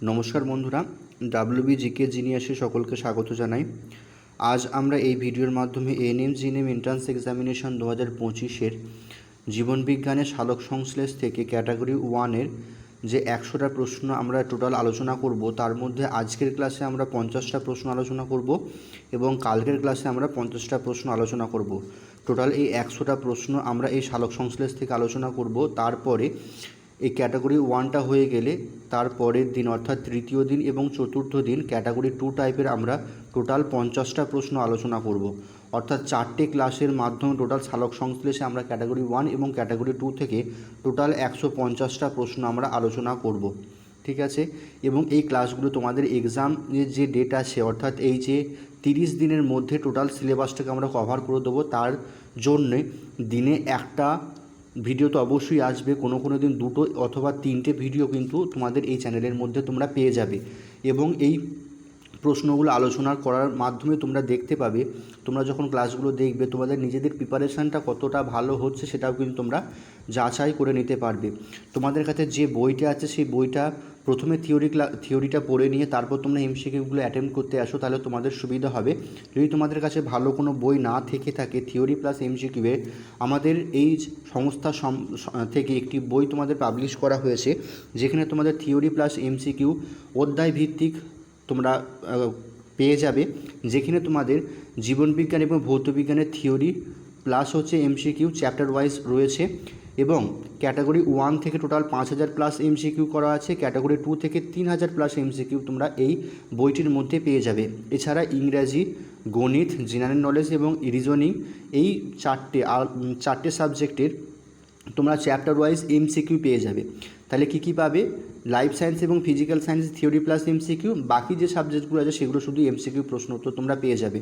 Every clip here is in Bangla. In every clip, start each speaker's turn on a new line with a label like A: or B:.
A: নমস্কার বন্ধুরা ডাব্লিউবি জিকে জিনিয়াসে সকলকে স্বাগত জানাই। আজ আমরা এই ভিডিওর মাধ্যমে এনএম জিএনএম এন্ট্রান্স এক্সামিনেশন দু হাজার পঁচিশের জীবনবিজ্ঞানের সালক সংশ্লেষ থেকে ক্যাটাগরি ওয়ানের যে একশোটা প্রশ্ন আমরা টোটাল আলোচনা করব, তার মধ্যে আজকের ক্লাসে আমরা পঞ্চাশটা প্রশ্ন আলোচনা করব এবং কালকের ক্লাসে আমরা পঞ্চাশটা প্রশ্ন আলোচনা করব। টোটাল এই একশোটা প্রশ্ন আমরা এই সালক সংশ্লেষ থেকে আলোচনা করব। তারপরে এই ক্যাটাগরি ওয়ানটা হয়ে গেলে তার পরের দিন অর্থাৎ তৃতীয় দিন এবং চতুর্থ দিন ক্যাটাগরি টু টাইপের আমরা টোটাল পঞ্চাশটা প্রশ্ন আলোচনা করব। অর্থাৎ চারটে ক্লাসের মাধ্যমে টোটাল সালক সংশ্লেষে আমরা ক্যাটাগরি ওয়ান এবং ক্যাটাগরি টু থেকে টোটাল একশো পঞ্চাশটা প্রশ্ন আমরা আলোচনা করব। ঠিক আছে? এবং এই ক্লাসগুলো তোমাদের এক্সামের যে ডেট আছে, অর্থাৎ এই যে তিরিশ দিনের মধ্যে টোটাল সিলেবাসটাকে আমরা কভার করে দেবো, তার জন্যে দিনে একটা ভিডিও তো অবশ্যই আসবে, কোনো কোনো দিন দুটো অথবা তিনটে ভিডিও কিন্তু তোমাদের এই চ্যানেলের মধ্যে তোমরা পেয়ে যাবে। এবং এই প্রশ্নগুলো আলোচনা করার মাধ্যমে তোমরা দেখতে পাবে। তোমরা যখন ক্লাসগুলো দেখবে, তোমাদের নিজেদের প্রিপারেশানটা কতটা ভালো হচ্ছে সেটাও কিন্তু তোমরা যাচাই করে নিতে পারবে। তোমাদের কাছে যে বইটা আছে, সেই বইটা প্রথমে থিওরি থিওরিটা পড়ে নিয়ে তারপর তোমরা এমসিকিউগুলো অ্যাটেম্প করতে আসো, তাহলে তোমাদের সুবিধা হবে। যদি তোমাদের কাছে ভালো কোনো বই না থেকে থাকে থিওরি প্লাস এমসিকিউয়ে আমাদের এই সংস্থা থেকে একটি বই তোমাদের পাবলিশ করা হয়েছে, যেখানে তোমাদের থিওরি প্লাস এমসিকিউ অধ্যায় ভিত্তিক তোমরা পেয়ে যাবে। যেখানে তোমাদের জীবনবিজ্ঞান এবং ভৌতবিজ্ঞানের থিওরি, প্লাস হচ্ছে এমসিকিউ চ্যাপ্টার ওয়াইজ রয়েছে এবং ক্যাটাগরি ওয়ান থেকে টোটাল পাঁচ হাজার প্লাস এমসিকিউ করা আছে। ক্যাটাগরি টু থেকে তিন হাজার প্লাস এমসিকিউ তোমরা এই বইটির মধ্যে পেয়ে যাবে। এছাড়া ইংরাজি, গণিত জেনারেল নলেজ এবং রিজনিং এই চারটে চারটে সাবজেক্টের তোমরা চ্যাপ্টার ওয়াইজ এমসিকিউ পেয়ে যাবে। তাহলে কী কী পাবে? লাইফ সায়েন্স এবং physical science theory plus MCQ বাকি যে সাবজেক্টগুলো আছে সেগুলো শুধু এমসিকিউ প্রশ্ন উত্তর তোমরা পেয়ে যাবে।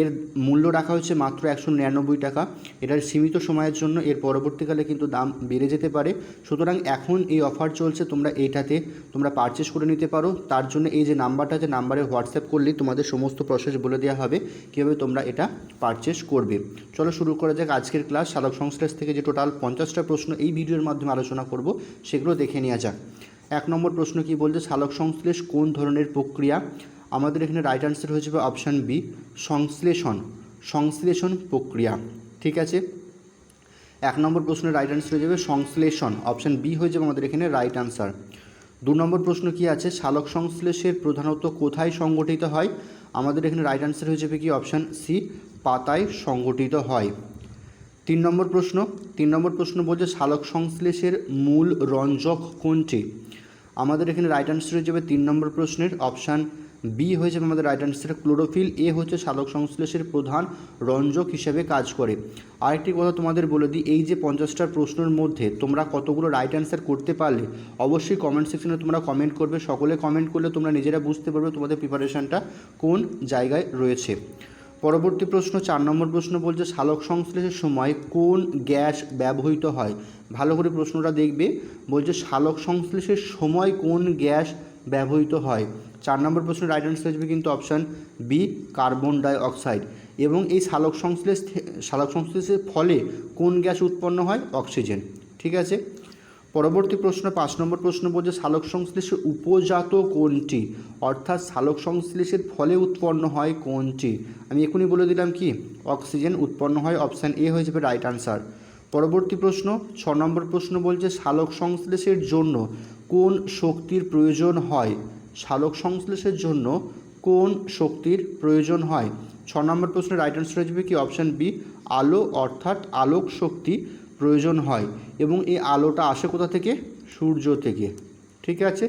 A: এর মূল্য রাখা হচ্ছে মাত্র একশো নিরানব্বই টাকা। এটার সীমিত সময়ের জন্য এর পরবর্তীকালে কিন্তু দাম বেড়ে যেতে পারে। সুতরাং এখন এই অফার চলছে, তোমরা এইটাতে তোমরা পারচেস করে নিতে পারো। তার জন্য এই যে নাম্বারটা যে নাম্বারে হোয়াটসঅ্যাপ করলেই তোমাদের সমস্ত প্রসেস বলে দেওয়া হবে কীভাবে তোমরা এটা পারচেস করবে। চলো শুরু করা যাক আজকের ক্লাস সালোক সংশ্লেষ থেকে যে টোটাল পঞ্চাশটা প্রশ্ন এই ভিডিওর মাধ্যমে আলোচনা করব, সেগুলো দেখে নেওয়া যাক। এক নম্বর প্রশ্ন কি বলছে? সালোক সংশ্লেষ কোন ধরনের প্রক্রিয়া? আমাদের এখানে রাইট আনসার হয়ে যাবে অপশান বি সংশ্লেষণ। সংশ্লেষণ প্রক্রিয়া, ঠিক আছে? এক নম্বর প্রশ্নের রাইট আনসার হয়ে যাবে সংশ্লেষণ অপশান বি হয়ে যাবে আমাদের এখানে রাইট আনসার দু নম্বর প্রশ্ন কি আছে? সালোক সংশ্লেষের প্রধানত কোথায় সংগঠিত হয়? আমাদের এখানে রাইট আনসার হয়ে যাবে কি? অপশান সি পাতায় সংগঠিত হয়। তিন নম্বর প্রশ্ন, তিন নম্বর প্রশ্ন বলছে, সালোক সংশ্লেষের মূল রঞ্জক কোনটি? আমাদের এখানে রাইট আনসার হয়ে যাবে তিন নম্বর প্রশ্নের অপশান বি হয়ে যাবে আমাদের রাইট আনসার ক্লোরোফিল এ হচ্ছে সালোক সংশ্লেষের প্রধান রঞ্জক হিসেবে কাজ করে। আরেকটি কথা তোমাদের বলে দিই, এই যে পঞ্চাশটার প্রশ্নের মধ্যে তোমরা কতগুলো রাইট অ্যান্সার করতে পারলে, অবশ্যই কমেন্ট সেকশনে তোমরা কমেন্ট করবে। সকলে কমেন্ট করলে তোমরা নিজেরা বুঝতে পারবে তোমাদের প্রিপারেশানটা কোন জায়গায় রয়েছে। পরবর্তী প্রশ্ন, চার নম্বর প্রশ্ন বলছে সালোক সংশ্লেষের সময় কোন গ্যাস ব্যবহৃত হয়? ভালো করে প্রশ্নটা দেখবে। বলছে সালোক সংশ্লেষের সময় কোন গ্যাস ব্যবহৃত হয়? চার নম্বর প্রশ্নের রাইট আনসার আসবে কিন্তু option B carbon dioxide এবং এই সালোক সংশ্লেষ সালোক সংশ্লেষের ফলে কোন গ্যাস উৎপন্ন হয়? অক্সিজেন। ঠিক আছে? পরবর্তী প্রশ্ন, পাঁচ নম্বর প্রশ্ন বলছে সালোক সংশ্লেষের উপজাত কোনটি? অর্থাৎ সালোক সংশ্লেষের ফলে উৎপন্ন হয় কোনটি? আমি এখনই বলে দিলাম কি? অক্সিজেন উৎপন্ন হয় অপশান এ হয়ে যাবে রাইট আনসার। পরবর্তী প্রশ্ন, ছ নম্বর প্রশ্ন বলছে সালোক সংশ্লেষের জন্য কোন শক্তির প্রয়োজন হয়? সালোক সংশ্লেষের জন্য কোন শক্তির প্রয়োজন হয়? ছ নম্বর প্রশ্নের রাইট আনসার হয়ে যাবে কি? অপশান বি, আলো, অর্থাৎ আলোক শক্তি প্রয়োজন হয় এবং এই আলোটা আসে কোথা থেকে? সূর্য থেকে। ঠিক আছে?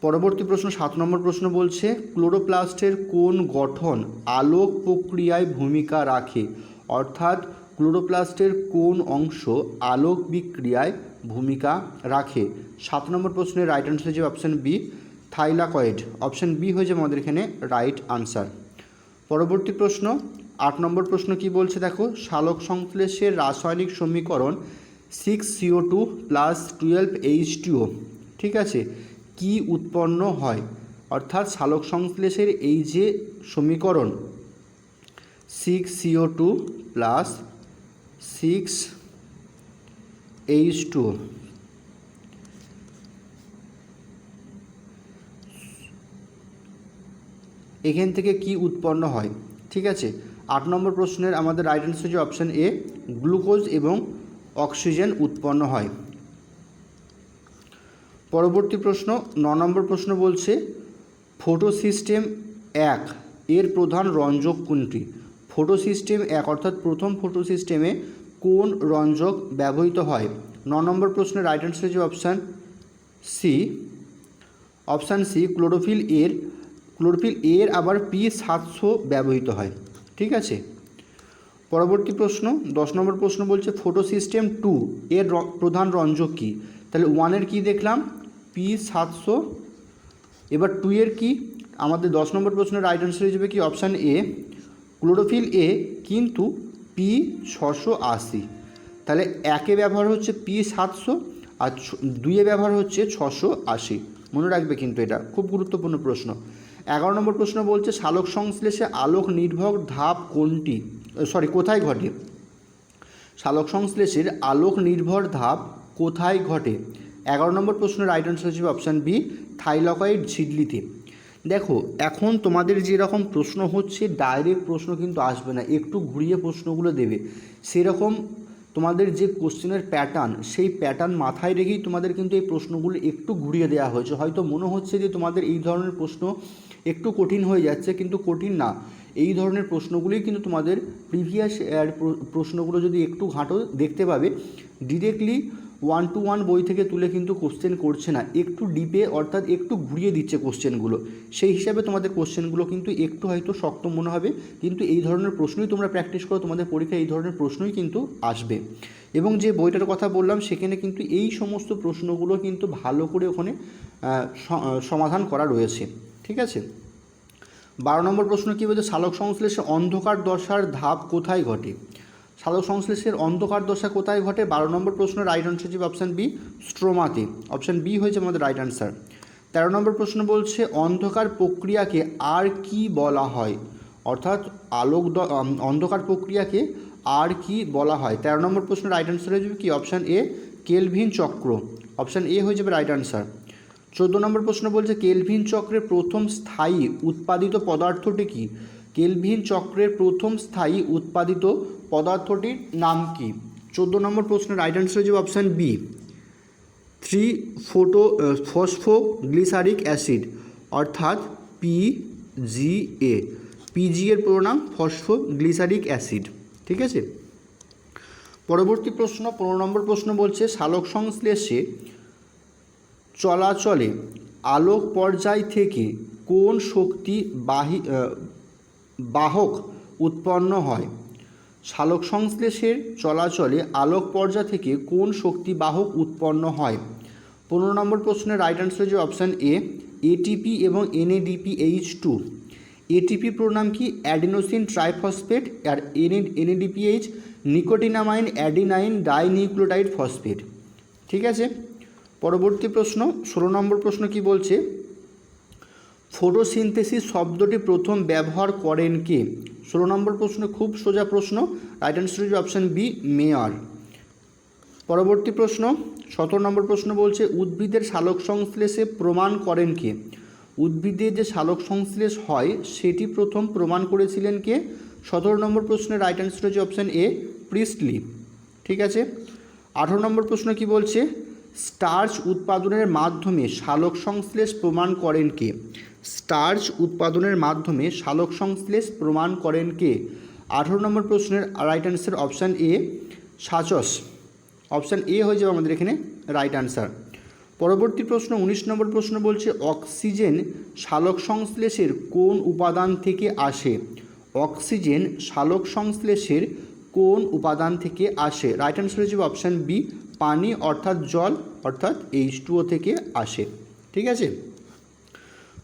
A: পরবর্তী প্রশ্ন, সাত নম্বর প্রশ্ন বলছে, ক্লোরোপ্লাস্টের কোন গঠন আলোক প্রক্রিয়ায় ভূমিকা রাখে? অর্থাৎ, ক্লোরোপ্লাস্টের কোন অংশ আলোক বিক্রিয়ায় ভূমিকা রাখে? সাত নম্বর প্রশ্নের রাইট আনসার হয়েছে option B thylakoid. Option B হয়ে যাবে আমাদের এখানে রাইট আনসার পরবর্তী প্রশ্ন আট নম্বর প্রশ্ন কি বলছে? দেখো, শালক সংশ্লেষের রাসায়নিক সমীকরণ six CO two plus twelve H two O ঠিক আছে? কি উৎপন্ন হয়? অর্থাৎ শালক সংশ্লেষের এই যে সমীকরণ six CO two plus six H two এখান থেকে কি উৎপন্ন হয়? ঠিক আছে? আট নম্বর প্রশ্নের আমাদের রাইট অ্যান্সার হচ্ছে অপশান এ গ্লুকোজ এবং অক্সিজেন উৎপন্ন হয়। পরবর্তী প্রশ্ন, ন নম্বর প্রশ্ন বলছে ফটো সিস্টেম এক, এর প্রধান রঞ্জক কোনটি? ফটো সিস্টেম এক অর্থাৎ প্রথম ফটো সিস্টেমে কোন রঞ্জক ব্যবহৃত হয়? ন নম্বর প্রশ্নের রাইট অ্যান্সার হচ্ছে option C option C chlorophyll এর ক্লোরোফিল এর আবার পি সাতশো ব্যবহৃত হয়। ঠিক আছে? পরবর্তী প্রশ্ন, দশ নম্বর প্রশ্ন বলছে ফোটো সিস্টেম টু এর প্রধান রঞ্জক কী? তাহলে ওয়ানের কী দেখলাম? পি সাতশো, এবার টু এর কি? আমাদের দশ নম্বর প্রশ্নের রাইট অ্যান্সার হিসেবে কি? অপশান এ ক্লোরোফিল এ কিন্তু পি ছশো আশি। তাহলে একে ব্যবহার হচ্ছে পি সাতশো আর দুইয়ে ব্যবহার হচ্ছে ছশো আশি। মনে রাখবে কিন্তু এটা, খুব গুরুত্বপূর্ণ প্রশ্ন। এগারো নম্বর প্রশ্ন বলছে সালোক সংশ্লেষে আলোক নির্ভর ধাপ কোনটি? সরি কোথায় ঘটে? সালোক সংশ্লেষের আলোক নির্ভর ধাপ কোথায় ঘটে? এগারো নম্বর প্রশ্নের রাইট আনসার হিসেবে অপশান বি থাইলকয়েড ঝিল্লিতে দেখো, এখন তোমাদের যেরকম প্রশ্ন হচ্ছে ডাইরেক্ট প্রশ্ন কিন্তু আসবে না, একটু ঘুরিয়ে প্রশ্নগুলো দেবে। সেরকম তোমাদের যে কোশ্চেনের প্যাটার্ন সেই প্যাটার্ন মাথায় রেখেই তোমাদের কিন্তু এই প্রশ্নগুলো একটু ঘুরিয়ে দেওয়া হয়েছে। হয়তো মনে হচ্ছে যে তোমাদের এই ধরনের প্রশ্ন একটু কঠিন হয়ে যাচ্ছে, কিন্তু কঠিন না। এই ধরনের প্রশ্নগুলোই কিন্তু তোমাদের প্রিভিয়াস প্রশ্নগুলো যদি একটু ঘাঁটো দেখতে পাবে ডিরেক্টলি ওয়ান টু ওয়ান বই থেকে তুলে কিন্তু কোশ্চেন করছে না। একটু ডিপে অর্থাৎ একটু ঘুরিয়ে দিচ্ছে কোশ্চেনগুলো সেই হিসাবে তোমাদের কোশ্চেনগুলো কিন্তু একটু হয়তো শক্ত মনে হবে, কিন্তু এই ধরনের প্রশ্নই তোমরা প্র্যাকটিস করো, তোমাদের পরীক্ষায় এই ধরনের প্রশ্নই কিন্তু আসবে। এবং যে বইটার কথা বললাম, সেখানে কিন্তু এই সমস্ত প্রশ্নগুলো কিন্তু ভালো করে ওখানে সমাধান করা রয়েছে। আছে? বারো নম্বর প্রশ্ন কী বলছে? সালোক সংশ্লেষে অন্ধকার দশার ধাপ কোথায় ঘটে? সালোক সংশ্লেষের অন্ধকার দশা কোথায় ঘটে? বারো নম্বর প্রশ্ন রাইট আনসার হচ্ছে অপশান বি স্ট্রোমাতে অপশান বি হয়েছে আমাদের রাইট আনসার তেরো নম্বর প্রশ্ন বলছে, অন্ধকার প্রক্রিয়াকে আর কি বলা হয়? অর্থাৎ আলোক অন্ধকার প্রক্রিয়াকে আর কি বলা হয়? তেরো নম্বর প্রশ্ন রাইট আনসার হয়ে যাবে কি? অপশান এ কেলভিন চক্র। অপশান এ হয়ে যাবে রাইট আনসার চোদ্দ নম্বর প্রশ্ন বলছে, কেলভিন চক্রের প্রথম স্থায়ী উৎপাদিত পদার্থটি কি? কেলভিন চক্রের প্রথম স্থায়ী উৎপাদিত পদার্থটির নাম কি? চোদ্দ নম্বর প্রশ্নের রাইট হয়ে যাবে option B three photo phosphoglyceric acid অর্থাৎ পিজিএ পিজি এর পুরো নাম ফসফোগ্লিসারিক অ্যাসিড ঠিক আছে? পরবর্তী প্রশ্ন, পনেরো নম্বর প্রশ্ন বলছে সালোক সংশ্লেষে চলাচলে আলোক পর্যায় থেকে কোন শক্তি বাহি বাহক উৎপন্ন হয়? সালোক সংশ্লেষের চলাচলে আলোক পর্যায় থেকে কোন শক্তি বাহক উৎপন্ন হয়? পনেরো নম্বর প্রশ্নের রাইট আনসার যে অপশান এ এটিপি এবং এনএডিপি এইচ টু এটিপি প্রোনাম কি? অ্যাডিনোসিন ট্রাইফসফেট আর NA NADPH nicotinamide adenine dinucleotide phosphate. ঠিক আছে? পরবর্তী প্রশ্ন, ষোলো নম্বর প্রশ্ন কি বলছে? ফটোসিনথেসিস শব্দটি প্রথম ব্যবহার করেন কে? ষোলো নম্বর প্রশ্ন, খুব সোজা প্রশ্ন, right answer option B, Mayer. পরবর্তী প্রশ্ন, সতেরো নম্বর প্রশ্ন বলছে, উদ্ভিদের সালোক সংশ্লেষে প্রমাণ করেন কে? উদ্ভিদের যে সালোক সংশ্লেষ হয়, সেটি প্রথম প্রমাণ করেছিলেন কে? সতেরো নম্বর প্রশ্নের রাইট অ্যান্সার হচ্ছে অপশান এ, প্রিস্টলি। ঠিক আছে? আঠারো নম্বর প্রশ্ন কি বলছে? স্টার্চ উৎপাদনের মাধ্যমে সালোক সংশ্লেষ প্রমাণ করেন কে? স্টার্চ উৎপাদনের মাধ্যমে সালোক সংশ্লেষ প্রমাণ করেন কে? আঠারো নম্বর প্রশ্নের right answer option A Sachs. Option A হয়ে যাবে আমাদের এখানে রাইট আনসার পরবর্তী প্রশ্ন, উনিশ নম্বর প্রশ্ন বলছে, অক্সিজেন সালোক সংশ্লেষের কোন উপাদান থেকে আসে? অক্সিজেন সালোক সংশ্লেষের কোন উপাদান থেকে আসে? রাইট হয়ে যাবে অপশান বি পানি অর্থাৎ জল অর্থাৎ এইচ টুও থেকে আসে। ঠিক আছে?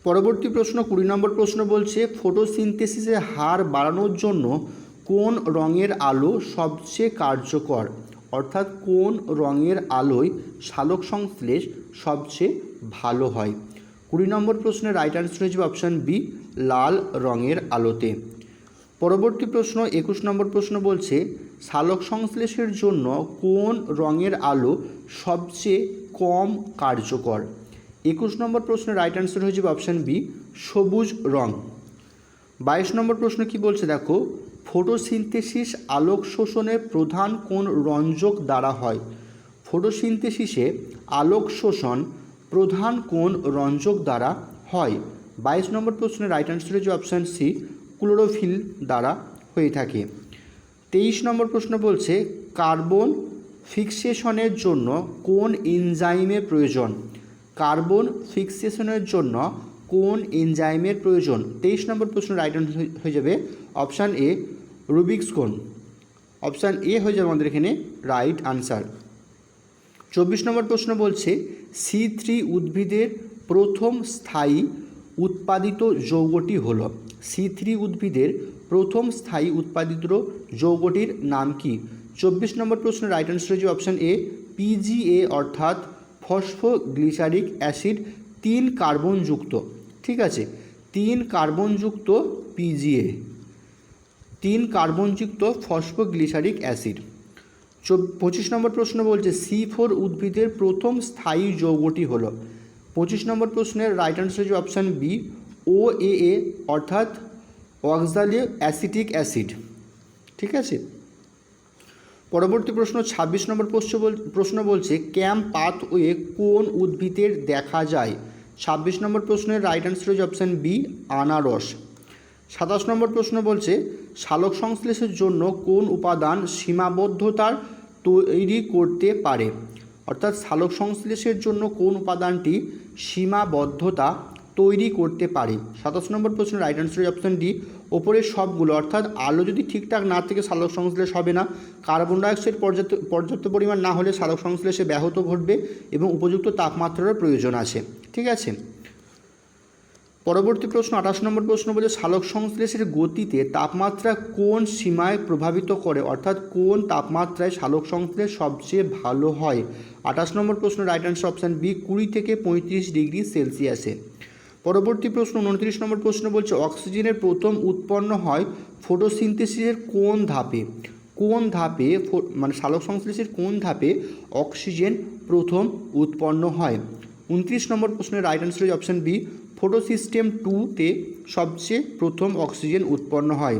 A: পরবর্তী প্রশ্ন, কুড়ি নম্বর প্রশ্ন বলছে, ফটোসিনথেসিসের হার বাড়ানোর জন্য কোন রঙের আলো সবচেয়ে কার্যকর? অর্থাৎ কোন রঙের আলোয় সালোক সংশ্লেষ সবচেয়ে ভালো হয়? কুড়ি নম্বর প্রশ্নের রাইট আনসার হয়ে যাবে অপশান বি লাল রঙের আলোতে। পরবর্তী প্রশ্ন, একুশ নম্বর প্রশ্ন বলছে সালোক সংশ্লেষের জন্য কোন রঙের আলো সবচেয়ে কম কার্যকর? একুশ নম্বর প্রশ্নের রাইট আনসার হয়ে যাবে অপশান বি সবুজ রং। বাইশ নম্বর প্রশ্ন কি বলছে, দেখো, ফটোসিনথেসিস আলোক শোষণের প্রধান কোন রঞ্জক দ্বারা হয়? ফটোসিনথেসিসে আলোক শোষণ প্রধান কোন রঞ্জক দ্বারা হয়? বাইশ নম্বর প্রশ্নের রাইট অ্যান্সার হচ্ছে অপশান সি ক্লোরোফিল দ্বারা হয়ে থাকে। তেইশ নম্বর প্রশ্ন বলছে, কার্বন ফিক্সেশনের জন্য কোন এনজাইমের প্রয়োজন? কার্বন ফিক্সেশনের জন্য কোন এনজাইমের প্রয়োজন? তেইশ নম্বর প্রশ্ন রাইট হয়ে যাবে। Option A, rubisco? Option A হয়ে যাবে আমাদের এখানে রাইট আনসার চব্বিশ নম্বর প্রশ্ন বলছে, সি থ্রি উদ্ভিদের প্রথম স্থায়ী উৎপাদিত যৌগটি হল। সি থ্রি উদ্ভিদের প্রথম স্থায়ী উৎপাদিত যৌগটির নাম কি? চব্বিশ নম্বর প্রশ্ন রাইট আনসার হচ্ছে অপশান এ পিজিএ অর্থাৎ ফসফোগ্লিসারিক অ্যাসিড তিন কার্বনযুক্ত ঠিক আছে? তিন কার্বনযুক্ত পিজিএ তিন কার্বনযুক্ত ফসফোগ্লিসারিক অ্যাসিড। পঁচিশ নম্বর প্রশ্ন বলছে সি ফোর উদ্ভিদের প্রথম স্থায়ী যৌগটি হলো। পঁচিশ নম্বর প্রশ্নের রাইট আনসার হচ্ছে option B O A A অর্থাৎ অক্সালিও অ্যাসিটিক অ্যাসিড। ঠিক আছে? পরবর্তী প্রশ্ন, ছাব্বিশ নম্বর প্রশ্ন বল, প্রশ্ন বলছে, ক্যাম্প পাথওয়ে কোন উদ্ভিদের দেখা যায়? ছাব্বিশ নম্বর প্রশ্নের রাইট আনসার হচ্ছে অপশান বি আনারস। সাতাশ নম্বর প্রশ্ন বলছে সালোক সংশ্লেষের জন্য কোন উপাদান সীমাবদ্ধতার তৈরি করতে পারে? অর্থাৎ সালোক সংশ্লেষের জন্য কোন উপাদানটি সীমাবদ্ধতা তৈরি করতে পারে। সাতাশ নম্বর প্রশ্ন রাইট আনসার অপশান ডি ওপরের সবগুলো, অর্থাৎ আলো যদি ঠিকঠাক না থেকে সালোক সংশ্লেষ হবে না কার্বন ডাইঅক্সাইড পর্যাপ্ত পর্যাপ্ত পরিমাণ না হলে সালোক সংশ্লেষে ব্যাহত ঘটবে এবং উপযুক্ত তাপমাত্রারও প্রয়োজন আছে। ঠিক আছে? পরবর্তী প্রশ্ন, আঠাশ নম্বর প্রশ্ন বলে সালোক সংশ্লেষের গতিতে তাপমাত্রা কোন সীমায় প্রভাবিত করে? অর্থাৎ কোন তাপমাত্রায় সালোক সংশ্লেষ সবচেয়ে ভালো হয়? আঠাশ নম্বর প্রশ্ন রাইট আনসার অপশান বি কুড়ি থেকে পঁয়ত্রিশ ডিগ্রি সেলসিয়াসে। পরবর্তী প্রশ্ন, উনত্রিশ নম্বর প্রশ্ন বলছে, অক্সিজেনের প্রথম উৎপন্ন হয় ফটোসিনথেসিসের কোন ধাপে? কোন ধাপে মানে সালোক সংশ্লেষের কোন ধাপে অক্সিজেন প্রথম উৎপন্ন হয়? উনত্রিশ নম্বর প্রশ্নের রাইট আনসার হচ্ছে অপশান বি ফটোসিস্টেম টুতে সবচেয়ে প্রথম অক্সিজেন উৎপন্ন হয়।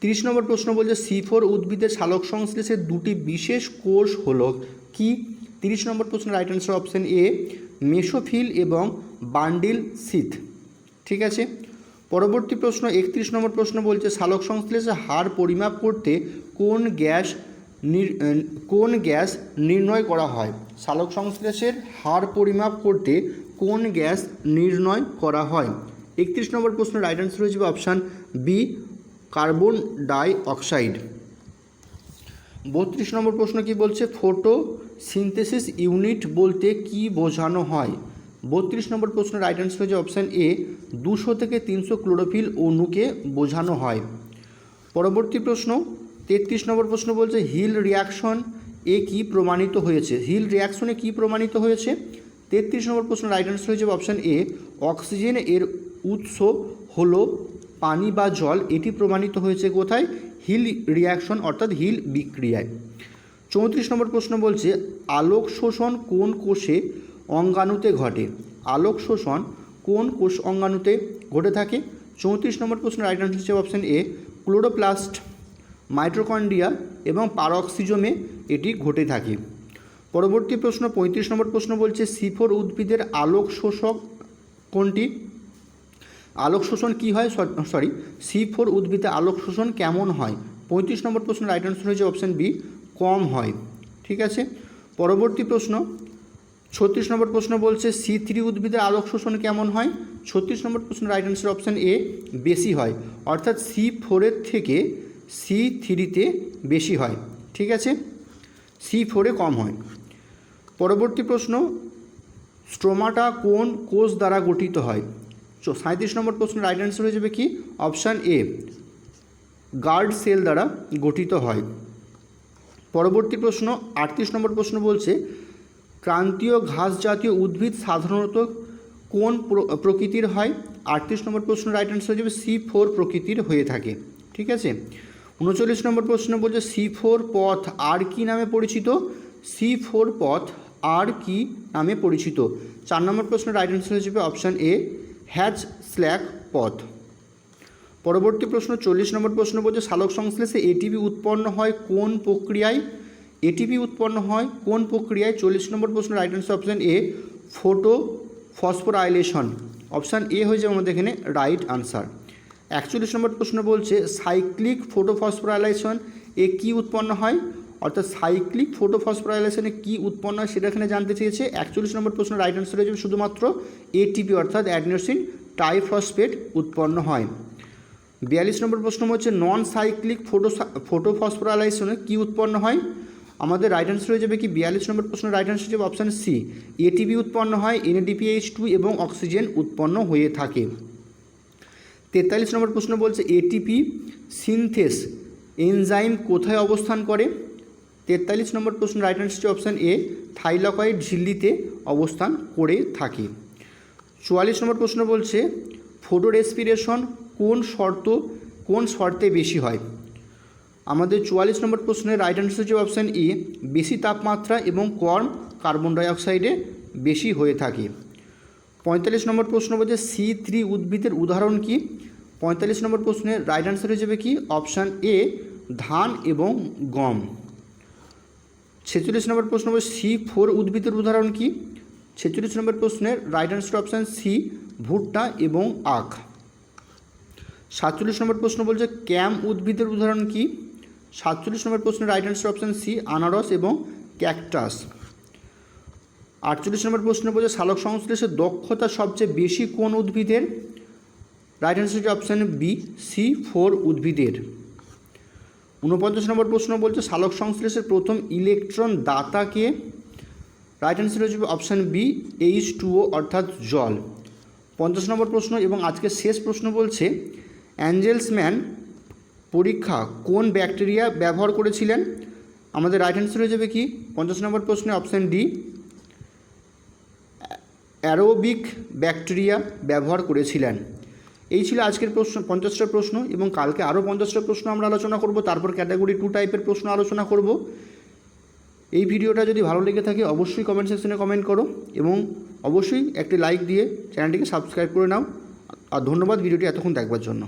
A: তিরিশ নম্বর প্রশ্ন বলছে, সি ফোর উদ্ভিদের সালোক সংশ্লেষের দুটি বিশেষ কোষ হলো কি? তিরিশ নম্বর প্রশ্ন right answer option A mesophyll এবং বান্ডিল সিথ। ঠিক আছে? পরবর্তী প্রশ্ন, একত্রিশ নম্বর প্রশ্ন বলছে, সালোক সংশ্লেষের হার পরিমাপ করতে কোন গ্যাস কোন গ্যাস নির্ণয় করা হয়? সালোক সংশ্লেষের হার পরিমাপ করতে কোন গ্যাস নির্ণয় করা হয়? একত্রিশ নম্বর প্রশ্ন রাইট আনসার হয়ে যাবে option B, carbon dioxide. বত্রিশ নম্বর প্রশ্ন কি বলছে? ফটো সিনথেসিস ইউনিট বলতে কি বোঝানো হয়? বত্রিশ নম্বর প্রশ্ন রাইট আনসার হচ্ছে অপশান এ দুশো থেকে তিনশো ক্লোরোফিল অণুকে বোঝানো হয়। পরবর্তী প্রশ্ন, তেত্রিশ নম্বর প্রশ্ন বলছে, হিল রিয়াকশন এ কি প্রমাণিত হয়েছে? হিল রিয়াকশনে কি প্রমাণিত হয়েছে? তেত্রিশ নম্বর প্রশ্ন রাইট আনসার হয়েছে অপশান এ অক্সিজেন এর উৎস হলো পানি বা জল। এটি প্রমাণিত হয়েছে কোথায়? হিল রিয়াকশন অর্থাৎ হিল বিক্রিয়ায়। চৌত্রিশ নম্বর প্রশ্ন বলছে, আলোক শোষণ কোন কোষে অঙ্গাণুতে ঘটে? আলোক শোষণ কোন কোষ অঙ্গাণুতে ঘটে থাকে? চৌত্রিশ নম্বর প্রশ্ন রাইট আনসার হচ্ছে অপশান এ ক্লোরোপ্লাস্ট মাইট্রোকন্ডিয়া এবং পারক্সিজমে এটি ঘটে থাকে। পরবর্তী প্রশ্ন, পঁয়ত্রিশ নম্বর প্রশ্ন বলছে সিফোর উদ্ভিদের আলোক শোষক কোনটি? আলোক শোষণ কী হয়? সরি সি ফোর উদ্ভিদে আলোক শোষণ কেমন হয়? পঁয়ত্রিশ নম্বর প্রশ্ন রাইট আনসার হয়েছে অপশান বি কম হয়। ঠিক আছে? পরবর্তী প্রশ্ন, ছত্রিশ নম্বর প্রশ্ন বলছে সি থ্রি উদ্ভিদের আলোক শোষণ কেমন হয়? ছত্রিশ নম্বর প্রশ্ন রাইট আনসার অপশান এ বেশি হয়। অর্থাৎ সি ফোরের থেকে সি থ্রিতে বেশি হয়। ঠিক আছে? সি ফোরে কম হয়। পরবর্তী প্রশ্ন, স্ট্রোমাটা কোন কোষ দ্বারা গঠিত হয়? সাঁত্রিশ নম্বর প্রশ্ন রাইট অ্যান্সার হয়ে যাবে কি? অপশান এ গার্ড সেল দ্বারা গঠিত হয়। পরবর্তী প্রশ্ন, আটত্রিশ নম্বর প্রশ্ন বলছে, ক্রান্তীয় ঘাস জাতীয় উদ্ভিদ সাধারণত কোন প্রকৃতির হয়? আটত্রিশ নম্বর প্রশ্ন রাইট অ্যান্সার হয়ে যাবে সি ফোর প্রকৃতির হয়ে থাকে। ঠিক আছে? উনচল্লিশ নম্বর প্রশ্ন বলছে, সি ফোর পথ আর কি নামে পরিচিত? সি ফোর পথ আর কি নামে পরিচিত। চার নম্বর প্রশ্ন রাইট অ্যান্সার হয়ে যাবে অপশান এ হ্যাচ স্ল্যাক পথ। পরবর্তী প্রশ্ন, চল্লিশ নম্বর প্রশ্ন বলছে, সালোক সংশ্লেষে এটিপি উৎপন্ন হয় কোন প্রক্রিয়ায়? এটিপি উৎপন্ন হয় কোন প্রক্রিয়ায়? চল্লিশ নম্বর প্রশ্ন right answer option A photo phosphorylation option A হয়ে যাবে আমাদের এখানে রাইট আনসার একচল্লিশ নম্বর প্রশ্ন বলছে সাইক্লিক ফোটো ফোটোফসফোরাইলেশন এ কি উৎপন্ন হয়? অর্থাৎ সাইক্লিক ফোটোফসফোরাইলেশনে কি উৎপন্ন হয় সেটা এখানে জানতে চেয়েছে। একচল্লিশ নম্বর প্রশ্ন রাইট আনসার হয়ে যাবে শুধুমাত্র এটিপি অর্থাৎ অ্যাডনোসিন টাইফসফেট উৎপন্ন হয়। বিয়াল্লিশ নম্বর প্রশ্ন হচ্ছে নন সাইক্লিক ফোটো ফোটোফসফোরাইলেশনে কি উৎপন্ন হয়? আমাদের রাইট আনসার হয়ে যাবে কি? বিয়াল্লিশ নম্বর প্রশ্ন রাইট আনসার যাবে অপশান সি। এটিপি উৎপন্ন হয় এনএডিপিএইচ টু এবং অক্সিজেন উৎপন্ন হয়ে থাকে। তেতাল্লিশ নম্বর প্রশ্ন বলছে এটিপি সিনথেস এনজাইম কোথায় অবস্থান করে? তেতাল্লিশ নম্বর প্রশ্ন right answer option A thylakoid ঝিল্লিতে অবস্থান করে থাকে। চুয়াল্লিশ নম্বর প্রশ্ন বলছে ফোটো রেসপিরেশন কোন শর্ত, কোন শর্তে বেশি হয়? আমাদের চুয়াল্লিশ নম্বর প্রশ্নের রাইট আনসার হচ্ছে অপশান ই বেশি তাপমাত্রা এবং কম কার্বন ডাইঅক্সাইডে বেশি হয়ে থাকে। পঁয়তাল্লিশ নম্বর প্রশ্ন বলছে সি থ্রি উদ্ভিদের উদাহরণ কি? পঁয়তাল্লিশ নম্বর প্রশ্নের রাইট আনসার হয়ে যাবে কি? অপশান এ ধান এবং গম। ছেচল্লিশ নম্বর প্রশ্ন বলছে সি ফোর উদ্ভিদের উদাহরণ কি? ছেচল্লিশ নম্বর প্রশ্নের রাইট আনসার অপশান সি ভুট্টা এবং আখ। সাতচল্লিশ নম্বর প্রশ্ন বলছে ক্যাম উদ্ভিদের উদাহরণ কি? সাতচল্লিশ নম্বর প্রশ্নের রাইট আনসার অপশান সি আনারস এবং ক্যাকটাস। আটচল্লিশ নম্বর প্রশ্ন বলছে সালোক সংশ্লেষের দক্ষতা সবচেয়ে বেশি কোন উদ্ভিদের? রাইট হচ্ছে অপশান বি সি ফোর উদ্ভিদের। ঊনপঞ্চাশ নম্বর প্রশ্ন বলছে, সালোক সংশ্লেষের প্রথম ইলেকট্রন দাতাকে রাইট আনসার হচ্ছে option B H two O অর্থাৎ জল। পঞ্চাশ নম্বর প্রশ্ন এবং আজকের শেষ প্রশ্ন বলছে অ্যাঞ্জেলসম্যান পরীক্ষা কোন ব্যাকটেরিয়া ব্যবহার করেছিলেন? আমাদের রাইট অ্যান্সার হয়ে যাবে কি? পঞ্চাশ নম্বর প্রশ্নে অপশান ডি অ্যারোবিক ব্যাকটেরিয়া ব্যবহার করেছিলেন। এই ছিল আজকের প্রশ্ন, পঞ্চাশটা প্রশ্ন এবং কালকে আরও পঞ্চাশটা প্রশ্ন আমরা আলোচনা করব। তারপর ক্যাটাগরি টু টাইপের প্রশ্ন আলোচনা করব। এই ভিডিওটা যদি ভালো লেগে থাকে, অবশ্যই কমেন্ট সেকশনে কমেন্ট করো এবং অবশ্যই একটি লাইক দিয়ে চ্যানেলটিকে সাবস্ক্রাইব করে নাও। আর ধন্যবাদ ভিডিওটি এতক্ষণ দেখবার জন্য।